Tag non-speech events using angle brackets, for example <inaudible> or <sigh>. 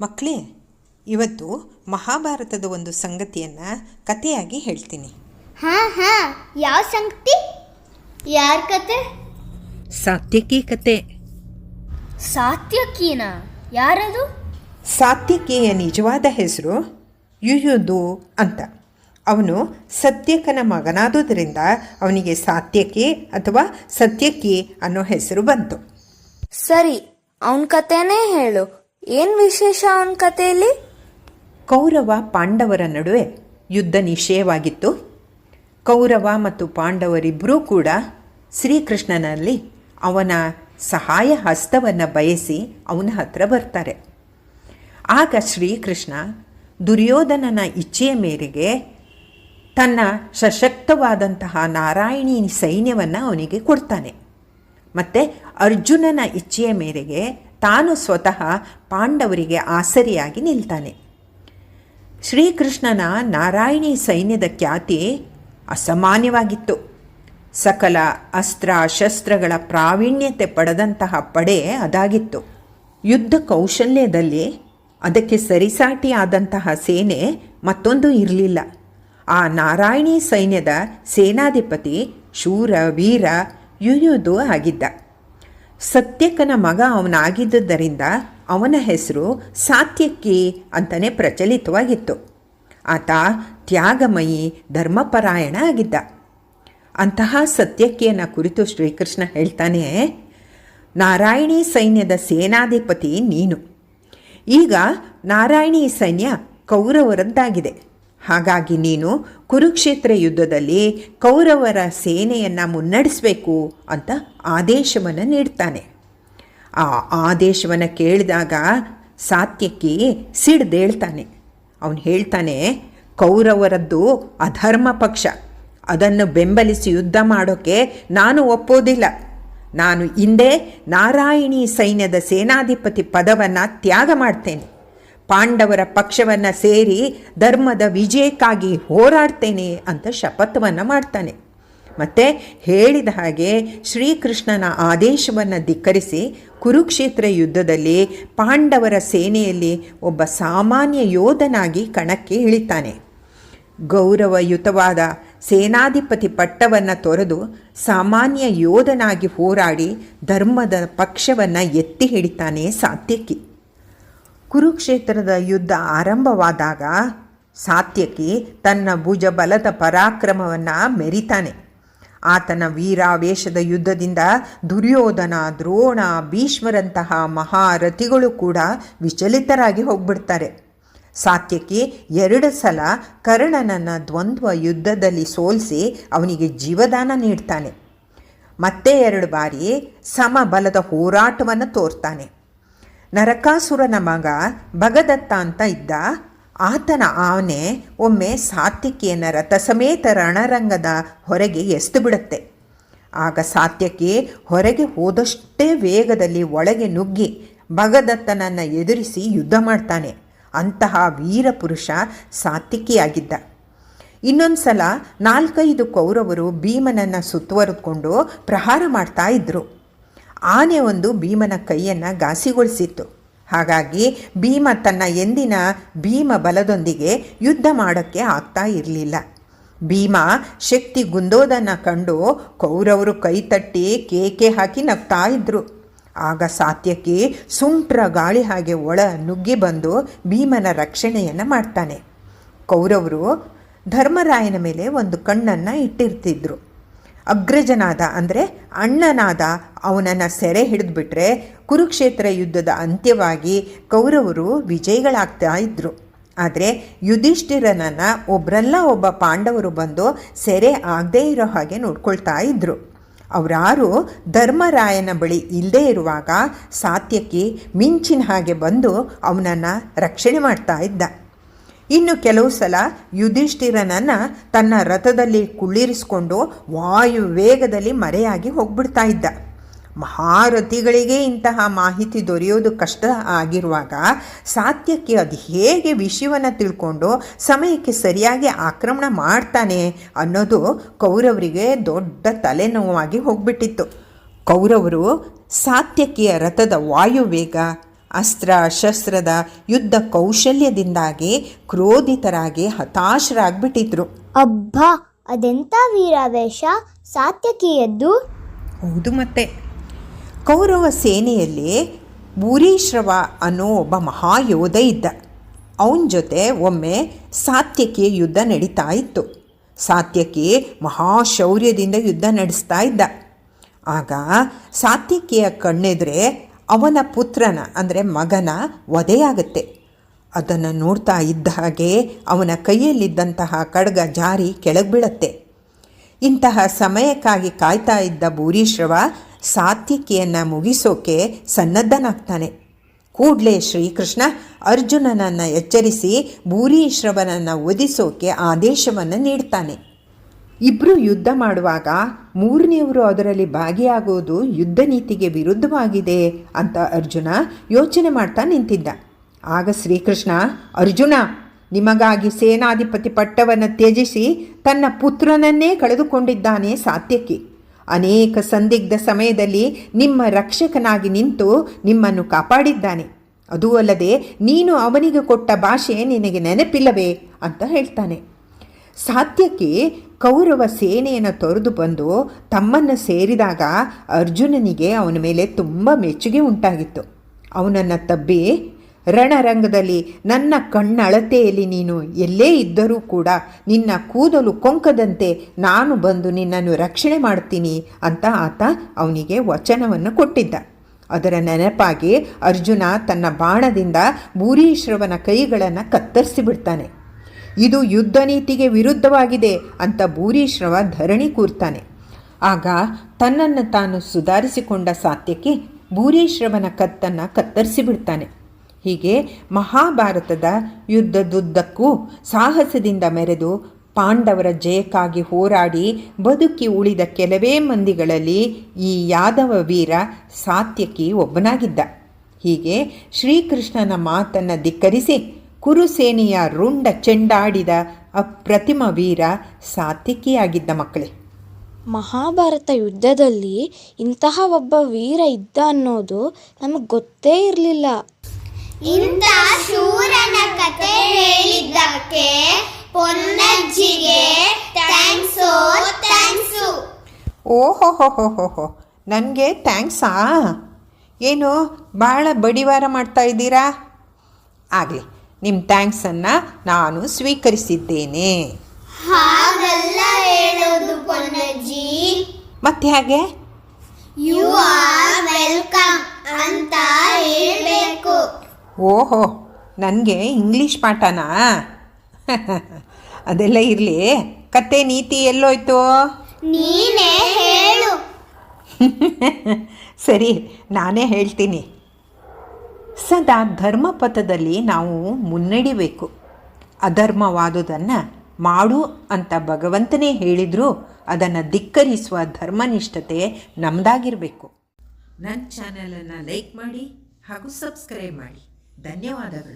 ಮಕ್ಕಳೇ ಇವತ್ತು ಮಹಾಭಾರತದ ಒಂದು ಸಂಗತಿಯನ್ನು ಕಥೆಯಾಗಿ ಹೇಳ್ತೀನಿ. ಹಾ ಹಾ ಯಾವ ಸಂಗತಿ? ಯಾರ ಕತೆ? ಸಾತ್ಯಕಿ ಕತೆ. ಸಾತ್ಯಕಿನ? ಯಾರದು? ಸಾತ್ಯಕಿಯ ನಿಜವಾದ ಹೆಸರು ಯುಯುದು ಅಂತ. ಅವನು ಸತ್ಯಕನ ಮಗನಾದುದರಿಂದ ಅವನಿಗೆ ಸಾತ್ಯಕಿ ಅಥವಾ ಸತ್ಯಕಿ ಅನ್ನೋ ಹೆಸರು ಬಂತು. ಸರಿ ಅವನ ಕತೆನೇ ಹೇಳು. ಏನ್ ವಿಶೇಷ ಅವನ ಕಥೆಯಲ್ಲಿ ಕೌರವ ಪಾಂಡವರ ನಡುವೆ ಯುದ್ಧ ನಿಶ್ಚಯವಾಗಿತ್ತು. ಕೌರವ ಮತ್ತು ಪಾಂಡವರಿಬ್ಬರೂ ಕೂಡ ಶ್ರೀಕೃಷ್ಣನಲ್ಲಿ ಅವನ ಸಹಾಯ ಹಸ್ತವನ್ನು ಬಯಸಿ ಅವನ ಹತ್ರ ಬರ್ತಾರೆ. ಆಗ ಶ್ರೀಕೃಷ್ಣ ದುರ್ಯೋಧನನ ಇಚ್ಛೆಯ ಮೇರೆಗೆ ತನ್ನ ಸಶಕ್ತವಾದಂತಹ ನಾರಾಯಣಿ ಸೈನ್ಯವನ್ನು ಅವನಿಗೆ ಕೊಡ್ತಾನೆ. ಮತ್ತು ಅರ್ಜುನನ ಇಚ್ಛೆಯ ಮೇರೆಗೆ ತಾನು ಸ್ವತಃ ಪಾಂಡವರಿಗೆ ಆಸರಿಯಾಗಿ ನಿಲ್ತಾನೆ. ಶ್ರೀಕೃಷ್ಣನ ನಾರಾಯಣಿ ಸೈನ್ಯದ ಖ್ಯಾತಿ ಅಸಾಮಾನ್ಯವಾಗಿತ್ತು. ಸಕಲ ಅಸ್ತ್ರ ಶಸ್ತ್ರಗಳ ಪ್ರಾವೀಣ್ಯತೆ ಪಡೆದಂತಹ ಪಡೆ ಅದಾಗಿತ್ತು. ಯುದ್ಧ ಕೌಶಲ್ಯದಲ್ಲಿ ಅದಕ್ಕೆ ಸರಿಸಾಟಿಯಾದಂತಹ ಸೇನೆ ಮತ್ತೊಂದು ಇರಲಿಲ್ಲ. ಆ ನಾರಾಯಣಿ ಸೈನ್ಯದ ಸೇನಾಧಿಪತಿ ಶೂರ ವೀರ ಯುಯುದು ಆಗಿದ್ದ. ಸತ್ಯಕನ ಮಗ ಅವನಾಗಿದ್ದುದರಿಂದ ಅವನ ಹೆಸರು ಸಾತ್ಯಕ್ಕಿ ಅಂತಲೇ ಪ್ರಚಲಿತವಾಗಿತ್ತು. ಆತ ತ್ಯಾಗಮಯಿ ಧರ್ಮಪರಾಯಣ ಆಗಿದ್ದ. ಅಂತಹ ಸತ್ಯಕ್ಕಿಯನ್ನು ಕುರಿತು ಶ್ರೀಕೃಷ್ಣ ಹೇಳ್ತಾನೆ, ನಾರಾಯಣಿ ಸೈನ್ಯದ ಸೇನಾಧಿಪತಿ ನೀನು. ಈಗ ನಾರಾಯಣಿ ಸೈನ್ಯ ಕೌರವರದ್ದಾಗಿದೆ. ಹಾಗಾಗಿ ನೀನು ಕುರುಕ್ಷೇತ್ರ ಯುದ್ಧದಲ್ಲಿ ಕೌರವರ ಸೇನೆಯನ್ನು ಮುನ್ನಡೆಸಬೇಕು ಅಂತ ಆದೇಶವನ್ನು ನೀಡ್ತಾನೆ. ಆ ಆದೇಶವನ್ನು ಕೇಳಿದಾಗ ಸಾತ್ಯಕ್ಕೆ ಸಿಡ್ದೇಳ್ತಾನೆ ಅವನು ಹೇಳ್ತಾನೆ, ಕೌರವರದ್ದು ಅಧರ್ಮ ಪಕ್ಷ. ಅದನ್ನು ಬೆಂಬಲಿಸಿ ಯುದ್ಧ ಮಾಡೋಕ್ಕೆ ನಾನು ಒಪ್ಪೋದಿಲ್ಲ. ನಾನು ಹಿಂದೆ ನಾರಾಯಣಿ ಸೈನ್ಯದ ಸೇನಾಧಿಪತಿ ಪದವನ್ನು ತ್ಯಾಗ ಮಾಡ್ತೇನೆ. ಪಾಂಡವರ ಪಕ್ಷವನ್ನು ಸೇರಿ ಧರ್ಮದ ವಿಜಯಕ್ಕಾಗಿ ಹೋರಾಡ್ತೇನೆ ಅಂತ ಶಪಥವನ್ನು ಮಾಡ್ತಾನೆ. ಮತ್ತು ಹೇಳಿದ ಹಾಗೆ ಶ್ರೀಕೃಷ್ಣನ ಆದೇಶವನ್ನು ಧಿಕ್ಕರಿಸಿ ಕುರುಕ್ಷೇತ್ರ ಯುದ್ಧದಲ್ಲಿ ಪಾಂಡವರ ಸೇನೆಯಲ್ಲಿ ಒಬ್ಬ ಸಾಮಾನ್ಯ ಯೋಧನಾಗಿ ಕಣಕ್ಕೆ ಇಳಿತಾನೆ. ಗೌರವಯುತವಾದ ಸೇನಾಧಿಪತಿ ಪಟ್ಟವನ್ನು ತೊರೆದು ಸಾಮಾನ್ಯ ಯೋಧನಾಗಿ ಹೋರಾಡಿ ಧರ್ಮದ ಪಕ್ಷವನ್ನು ಎತ್ತಿ ಹಿಡಿತಾನೆ ಸಾತ್ಯಕಿ. ಕುರುಕ್ಷೇತ್ರದ ಯುದ್ಧ ಆರಂಭವಾದಾಗ ಸಾತ್ಯಕಿ ತನ್ನ ಭುಜಬಲದ ಪರಾಕ್ರಮವನ್ನು ಮೆರಿತಾನೆ. ಆತನ ವೀರಾವೇಶದ ಯುದ್ಧದಿಂದ ದುರ್ಯೋಧನ, ದ್ರೋಣ, ಭೀಷ್ಮರಂತಹ ಮಹಾರಥಿಗಳು ಕೂಡ ವಿಚಲಿತರಾಗಿ ಹೋಗ್ಬಿಡ್ತಾರೆ. ಸಾತ್ಯಕಿ ಎರಡು ಸಲ ಕರ್ಣನನ್ನು ದ್ವಂದ್ವ ಯುದ್ಧದಲ್ಲಿ ಸೋಲಿಸಿ ಅವನಿಗೆ ಜೀವದಾನ ನೀಡ್ತಾನೆ. ಮತ್ತೆ ಎರಡು ಬಾರಿ ಸಮಬಲದ ಹೋರಾಟವನ್ನು ತೋರ್ತಾನೆ. ನರಕಾಸುರನ ಮಗ ಭಗದತ್ತ ಅಂತ ಇದ್ದ. ಆತನ ಆನೆ ಒಮ್ಮೆ ಸಾಥಿಕೆಯನ್ನ ರಥ ಸಮೇತ ರಣರಂಗದ ಹೊರಗೆ ಎಸ್ತು ಬಿಡುತ್ತೆ. ಆಗ ಸಾತ್ಯಕಿ ಹೊರಗೆ ಹೋದಷ್ಟೇ ವೇಗದಲ್ಲಿ ಒಳಗೆ ನುಗ್ಗಿ ಭಗದತ್ತನನ್ನು ಎದುರಿಸಿ ಯುದ್ಧ ಮಾಡ್ತಾನೆ. ಅಂತಹ ವೀರಪುರುಷ ಸಾತ್ಯಕಿಯಾಗಿದ್ದ ಇನ್ನೊಂದು ಸಲ ನಾಲ್ಕೈದು ಕೌರವರು ಭೀಮನನ್ನು ಸುತ್ತುವರೆದುಕೊಂಡು ಪ್ರಹಾರ ಮಾಡ್ತಾ ಇದ್ದರು ಆನೆ ಒಂದು ಭೀಮನ ಕೈಯನ್ನು ಘಾಸಿಗೊಳಿಸಿತ್ತು. ಹಾಗಾಗಿ ಭೀಮ ತನ್ನ ಎಂದಿನ ಭೀಮ ಬಲದೊಂದಿಗೆ ಯುದ್ಧ ಮಾಡೋಕ್ಕೆ ಆಗ್ತಾ ಇರಲಿಲ್ಲ. ಭೀಮ ಶಕ್ತಿ ಗುಂದೋದನ್ನು ಕಂಡು ಕೌರವರು ಕೈ ತಟ್ಟಿ ಕೇಕೆ ಹಾಕಿ ನಗ್ತಾ ಇದ್ರು. ಆಗ ಸಾತ್ಯಕ್ಕೆ ಸುಂಟ್ರ ಗಾಳಿ ಹಾಗೆ ಒಳ ನುಗ್ಗಿ ಬಂದು ಭೀಮನ ರಕ್ಷಣೆಯನ್ನು ಮಾಡ್ತಾನೆ. ಕೌರವರು ಧರ್ಮರಾಯನ ಮೇಲೆ ಒಂದು ಕಣ್ಣನ್ನು ಇಟ್ಟಿರ್ತಿದ್ರು. ಅಗ್ರಜನಾದ, ಅಂದರೆ ಅಣ್ಣನಾದ ಅವನನ್ನು ಸೆರೆ ಹಿಡಿದ್ಬಿಟ್ರೆ ಕುರುಕ್ಷೇತ್ರ ಯುದ್ಧದ ಅಂತ್ಯವಾಗಿ ಕೌರವರು ವಿಜಯಿಗಳಾಗ್ತಾ ಇದ್ದರು ಆದರೆ ಯುಧಿಷ್ಠಿರನನ್ನು ಒಬ್ಬರಲ್ಲ ಒಬ್ಬ ಪಾಂಡವರು ಬಂದು ಸೆರೆ ಆಗದೇ ಇರೋ ಹಾಗೆ ನೋಡ್ಕೊಳ್ತಾ ಇದ್ದರು ಅವರಾರು ಧರ್ಮರಾಯನ ಬಳಿ ಇಲ್ಲದೇ ಇರುವಾಗ ಸಾತ್ಯಕ್ಕೆ ಮಿಂಚಿನ ಹಾಗೆ ಬಂದು ಅವನನ್ನು ರಕ್ಷಣೆ ಮಾಡ್ತಾ ಇದ್ದ. ಇನ್ನು ಕೆಲವು ಸಲ ಯುಧಿಷ್ಠಿರನನ್ನ ತನ್ನ ರಥದಲ್ಲಿ ಕುಳ್ಳಿರಿಸ್ಕೊಂಡು ವಾಯು ವೇಗದಲ್ಲಿ ಮರೆಯಾಗಿ ಹೋಗ್ಬಿಡ್ತಾ ಇದ್ದ. ಮಹಾರಥಿಗಳಿಗೆ ಇಂತಹ ಮಾಹಿತಿ ದೊರೆಯೋದು ಕಷ್ಟ ಆಗಿರುವಾಗ ಸಾತ್ಯಕ್ಕೆ ಅದು ಹೇಗೆ ವಿಷಯವನ್ನು ತಿಳ್ಕೊಂಡು ಸಮಯಕ್ಕೆ ಸರಿಯಾಗಿ ಆಕ್ರಮಣ ಮಾಡ್ತಾನೆ ಅನ್ನೋದು ಕೌರವರಿಗೆ ದೊಡ್ಡ ತಲೆನೋವಾಗಿ ಹೋಗ್ಬಿಟ್ಟಿತ್ತು. ಕೌರವರು ಸಾತ್ಯಕಿಯ ರಥದ ವಾಯುವೇಗ ಅಸ್ತ್ರ ಶಸ್ತ್ರದ ಯುದ್ಧ ಕೌಶಲ್ಯದಿಂದಾಗಿ ಕ್ರೋಧಿತರಾಗಿ ಹತಾಶರಾಗ್ಬಿಟ್ಟಿದ್ರು. ಅಬ್ಬಾ ಅದೆಂಥ ವೀರಾವೇಶ? ಸಾತ್ಯಕಿಯದ್ದು? ಹೌದು ಮತ್ತೆ. ಕೌರವ ಸೇನೆಯಲ್ಲಿ ಭೂರೀಶ್ರವ ಅನ್ನೋ ಒಬ್ಬ ಮಹಾಯೋಧ ಇದ್ದ. ಅವನ ಜೊತೆ ಒಮ್ಮೆ ಸಾತ್ಯಕಿ ಯುದ್ಧ ನಡೀತಾ ಇತ್ತು. ಸಾತ್ಯಕಿ ಮಹಾಶೌರ್ಯದಿಂದ ಯುದ್ಧ ನಡೆಸ್ತಾ ಇದ್ದ. ಆಗ ಸಾತ್ಯಕಿಯ ಕಣ್ಣೆದುರೆ ಅವನ ಪುತ್ರನ, ಅಂದರೆ ಮಗನ ವಧೆಯಾಗತ್ತೆ. ಅದನ್ನು ನೋಡ್ತಾ ಇದ್ದ ಹಾಗೆ ಅವನ ಕೈಯಲ್ಲಿದ್ದಂತಹ ಖಡ್ಗ ಜಾರಿ ಕೆಳಗೆ ಬೀಳತ್ತೆ ಇಂತಹ ಸಮಯಕ್ಕಾಗಿ ಕಾಯ್ತಾ ಇದ್ದ ಭೂರೀಶ್ರವ ಸಾತ್ವಿಕೆಯನ್ನು ಮುಗಿಸೋಕೆ ಸನ್ನದ್ಧನಾಗ್ತಾನೆ. ಕೂಡಲೇ ಶ್ರೀಕೃಷ್ಣ ಅರ್ಜುನನನ್ನು ಎಚ್ಚರಿಸಿ ಭೂರೀಶ್ರವನನ್ನು ಒದಿಸೋಕೆ ಆದೇಶವನ್ನು ನೀಡ್ತಾನೆ. ಇಬ್ಬರು ಯುದ್ಧ ಮಾಡುವಾಗ ಮೂರನೆಯವರು ಅದರಲ್ಲಿ ಭಾಗಿಯಾಗುವುದು ಯುದ್ಧ ನೀತಿಗೆ ವಿರುದ್ಧವಾಗಿದೆ ಅಂತ ಅರ್ಜುನ ಯೋಚನೆ ಮಾಡ್ತಾ ನಿಂತಿದ್ದ. ಆಗ ಶ್ರೀಕೃಷ್ಣ, ಅರ್ಜುನ, ನಿಮಗಾಗಿ ಸೇನಾಧಿಪತಿ ಪಟ್ಟವನ್ನು ತ್ಯಜಿಸಿ ತನ್ನ ಪುತ್ರನನ್ನೇ ಕಳೆದುಕೊಂಡಿದ್ದಾನೆ ಸಾತ್ಯಕಿ. ಅನೇಕ ಸಂದಿಗ್ಧ ಸಮಯದಲ್ಲಿ ನಿಮ್ಮ ರಕ್ಷಕನಾಗಿ ನಿಂತು ನಿಮ್ಮನ್ನು ಕಾಪಾಡಿದ್ದಾನೆ. ಅದೂ ಅಲ್ಲದೆ ನೀನು ಅವನಿಗೆ ಕೊಟ್ಟ ಭಾಷೆ ನಿನಗೆ ನೆನಪಿಲ್ಲವೇ? ಅಂತ ಹೇಳ್ತಾನೆ. ಸಾತ್ಯಕ್ಕೆ ಕೌರವ ಸೇನೆಯನ್ನು ತೊರೆದು ಬಂದು ತಮ್ಮನ್ನು ಸೇರಿದಾಗ ಅರ್ಜುನನಿಗೆ ಅವನ ಮೇಲೆ ತುಂಬ ಮೆಚ್ಚುಗೆ ಉಂಟಾಗಿತ್ತು. ಅವನನ್ನು ತಬ್ಬಿ, ರಣರಂಗದಲ್ಲಿ ನನ್ನ ಕಣ್ಣಳತೆಯಲ್ಲಿ ನೀನು ಎಲ್ಲೇ ಇದ್ದರೂ ಕೂಡ ನಿನ್ನ ಕೂದಲು ಕೊಂಕದಂತೆ ನಾನು ಬಂದು ನಿನ್ನನ್ನು ರಕ್ಷಣೆ ಮಾಡ್ತೀನಿ ಅಂತ ಆತ ಅವನಿಗೆ ವಚನವನ್ನು ಕೊಟ್ಟಿದ್ದ. ಅದರ ನೆನಪಾಗಿ ಅರ್ಜುನ ತನ್ನ ಬಾಣದಿಂದ ಭೂರೀಶ್ರವನ ಕೈಗಳನ್ನು ಕತ್ತರಿಸಿ ಬಿಡ್ತಾನೆ. ಇದು ಯುದ್ಧ ನೀತಿಗೆ ವಿರುದ್ಧವಾಗಿದೆ ಅಂತ ಭೂರೀಶ್ರವ ಧರಣಿ ಕೂರ್ತಾನೆ. ಆಗ ತನ್ನನ್ನು ತಾನು ಸುಧಾರಿಸಿಕೊಂಡ ಸಾತ್ಯಕ್ಕೆ ಭೂರೀಶ್ರವನ ಕತ್ತನ್ನು ಕತ್ತರಿಸಿ ಬಿಡ್ತಾನೆ ಹೀಗೆ ಮಹಾಭಾರತದ ಯುದ್ಧದುದ್ದಕ್ಕೂ ಸಾಹಸದಿಂದ ಮೆರೆದು ಪಾಂಡವರ ಜಯಕ್ಕಾಗಿ ಹೋರಾಡಿ ಬದುಕಿ ಉಳಿದ ಕೆಲವೇ ಮಂದಿಗಳಲ್ಲಿ ಈ ಯಾದವ ವೀರ ಸಾತ್ಯಕಿ ಒಬ್ಬನಾಗಿದ್ದ. ಹೀಗೆ ಶ್ರೀಕೃಷ್ಣನ ಮಾತನ್ನು ಧಿಕ್ಕರಿಸಿ ಕುರುಸೇನೆಯ ರುಂಡ ಚೆಂಡಾಡಿದ ಅಪ್ರತಿಮ ವೀರ ಸಾತ್ವಿಕಿಯಾಗಿದ್ದ ಮಕ್ಕಳೇ. ಮಹಾಭಾರತ ಯುದ್ಧದಲ್ಲಿ ಇಂತಹ ಒಬ್ಬ ವೀರ ಇದ್ದ ಅನ್ನೋದು ನಮಗೆ ಗೊತ್ತೇ ಇರಲಿಲ್ಲ. ಇಂಥ ಶೂರನ ಕತೆ ಹೇಳಿದ್ದಕ್ಕೆ ಪೊನ್ನಜ್ಜಿಗೆ ಥ್ಯಾಂಕ್ಸು ಥ್ಯಾಂಕ್ಸು. ಓಹೋ ಹೋ ಹೋ ಹೋ ಹೋ ನನಗೆ ಥ್ಯಾಂಕ್ಸಾ? ಏನು ಭಾಳ ಬಡಿವಾರ ಮಾಡ್ತಾ ಇದ್ದೀರಾ? ಆಗಲಿ ನಿಮ್ಮ ಥ್ಯಾಂಕ್ಸನ್ನು ನಾನು ಸ್ವೀಕರಿಸಿದ್ದೇನೆ. ಹಾಗಲ್ಲ ಹೇಳೋದು ಪೊನ್ನಜ್ಜಿ. ಮತ್ತೆ ಹಾಗೆ? ಯು ಆರ್ ವೆಲ್ಕಮ್ ಅಂತ ಹೇಳಬೇಕು. ಓಹೋ ನನಗೆ ಇಂಗ್ಲೀಷ್ ಪಾಠನಾ? <laughs> ಅದೆಲ್ಲ ಇರಲಿ. ಕತೆ ನೀತಿ ಎಲ್ಲೋಯ್ತು? ನೀನೇ ಹೇಳು. <laughs> ಸರಿ ನಾನೇ ಹೇಳ್ತೀನಿ. ಸದಾ ಧರ್ಮಪಥದಲ್ಲಿ ನಾವು ಮುನ್ನಡಿಬೇಕು. ಅಧರ್ಮವಾದುದನ್ನು ಮಾಡು ಅಂತ ಭಗವಂತನೇ ಹೇಳಿದರೂ ಅದನ್ನು ಧಿಕ್ಕರಿಸುವ ಧರ್ಮನಿಷ್ಠತೆ ನಮ್ಮದಾಗಿರಬೇಕು ನನ್ನ ಚಾನಲನ್ನು ಲೈಕ್ ಮಾಡಿ ಹಾಗೂ ಸಬ್ಸ್ಕ್ರೈಬ್ ಮಾಡಿ. ಧನ್ಯವಾದಗಳು.